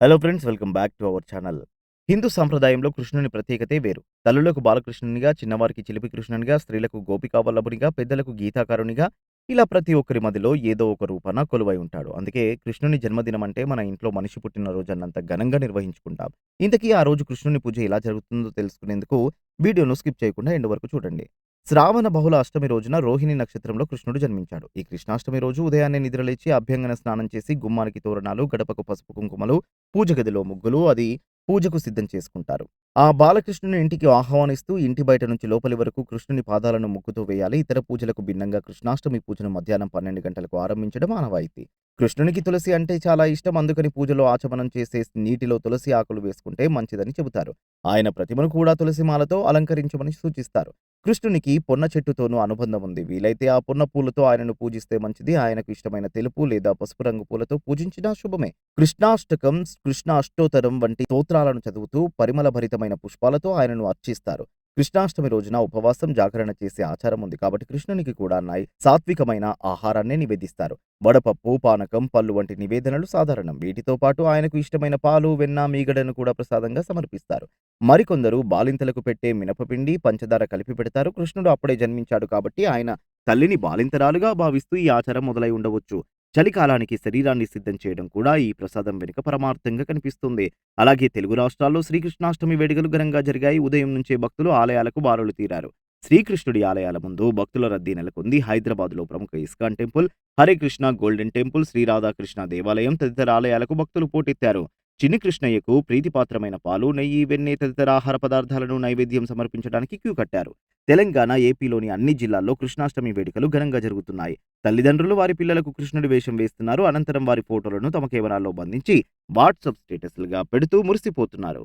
Hello friends welcome back to our channel Hindu సాంప్రదాయంలో కృష్ణుని ప్రత్యేకతే వేరు తల్లులకు బాలకృష్ణునిగా చిన్నవారికి చిలిపి కృష్ణునిగా స్త్రీలకు గోపికావల్లభునిగా పెద్దలకు గీతాకారునిగా ఇలా ప్రతి ఒక్కరి మదిలో ఏదో ఒక రూపాన కొలువై ఉంటాడు. అందుకే కృష్ణుని జన్మదినం అంటే మన ఇంట్లో మనిషి పుట్టిన రోజు అన్నంత ఘనంగా నిర్వహించుకుంటాం. ఇంతకీ ఆ రోజు కృష్ణుని పూజ ఎలా జరుగుతుందో తెలుసుకునేందుకు వీడియోను స్కిప్ చేయకుండా ఎండు వరకు చూడండి. శ్రావణ బహుళ అష్టమి రోజున రోహిణి నక్షత్రంలో కృష్ణుడు జన్మించాడు. ఈ కృష్ణాష్టమి రోజు ఉదయాన్నే నిద్రలేచి అభ్యంగన స్నానం చేసి గుమ్మానికి తోరణాలు గడపకు పసుపు కుంకుమలు పూజ గదిలో ముగ్గులు అది పూజకు సిద్ధం చేసుకుంటారు. ఆ బాలకృష్ణుని ఇంటికి ఆహ్వానిస్తూ ఇంటి బయట నుంచి లోపలి వరకు కృష్ణుని పాదాలను ముగ్గుతో వేయాలి. ఇతర పూజలకు భిన్నంగా కృష్ణాష్టమి పూజను మధ్యాహ్నం పన్నెండు గంటలకు ఆరంభించడం ఆనవాయితీ. కృష్ణునికి తులసి అంటే చాలా ఇష్టం. అందుకని పూజలో ఆచమనం చేసే నీటిలో తులసి ఆకులు వేసుకుంటే మంచిదని చెబుతారు. ఆయన ప్రతిమను కూడా తులసి మాలతో అలంకరించమని సూచిస్తారు. కృష్ణునికి పొన్న చెట్టుతోనూ అనుబంధం ఉంది. వీలైతే ఆ పొన్న పూలతో ఆయనను పూజిస్తే మంచిది. ఆయనకు ఇష్టమైన తెలుపు లేదా పసుపు రంగు పూలతో పూజించినా శుభమే. కృష్ణాష్టకం కృష్ణాష్టోత్తరం వంటి స్తోత్రాలను చదువుతూ పరిమళ భరితమైన పుష్పాలతో ఆయనను అర్చిస్తారు. కృష్ణాష్టమి రోజున ఉపవాసం జాగరణ చేసే ఆచారం ఉంది. కాబట్టి కృష్ణునికి కూడా నాయ్ సాత్వికమైన ఆహారాన్ని నివేదిస్తారు. వడపప్పు పానకం పళ్ళు వంటి నివేదనలు సాధారణం. వీటితో పాటు ఆయనకు ఇష్టమైన పాలు వెన్న మీగడను కూడా ప్రసాదంగా సమర్పిస్తారు. మరికొందరు బాలింతలకు పెట్టే మినపపిండి పంచదార కలిపి పెడతారు. కృష్ణుడు అప్పుడే జన్మించాడు కాబట్టి ఆయన తల్లిని బాలింతరాలుగా భావిస్తూ ఈ ఆచారం మొదలై ఉండవచ్చు. చలికాలానికి శరీరాన్ని సిద్ధం చేయడం కూడా ఈ ప్రసాదం వెనుక పరమార్థంగా కనిపిస్తుంది. అలాగే తెలుగు రాష్ట్రాల్లో శ్రీకృష్ణాష్టమి వేడుకలు ఘనంగా జరిగాయి. ఉదయం నుంచే భక్తులు ఆలయాలకు బారులు తీరారు. శ్రీకృష్ణుడి ఆలయాల ముందు భక్తుల రద్దీ నెలకొంది. హైదరాబాద్లో ప్రముఖ ISKCON temple Hare Krishna golden temple Sri Radha Krishna దేవాలయం తదితర ఆలయాలకు భక్తులు పోటెత్తారు. చిన్ని కృష్ణయ్యకు ప్రీతిపాత్రమైన పాలు నెయ్యి వెన్నె తదితర ఆహార పదార్థాలను నైవేద్యం సమర్పించడానికి క్యూ కట్టారు. తెలంగాణ ఏపీలోని అన్ని జిల్లాల్లో కృష్ణాష్టమి వేడుకలు ఘనంగా జరుగుతున్నాయి. తల్లిదండ్రులు వారి పిల్లలకు కృష్ణుడి వేషం వేస్తున్నారు. అనంతరం వారి ఫోటోలను తమ కెమెరాల్లో బంధించి వాట్సాప్ స్టేటస్లుగా పెడుతూ మురిసిపోతున్నారు.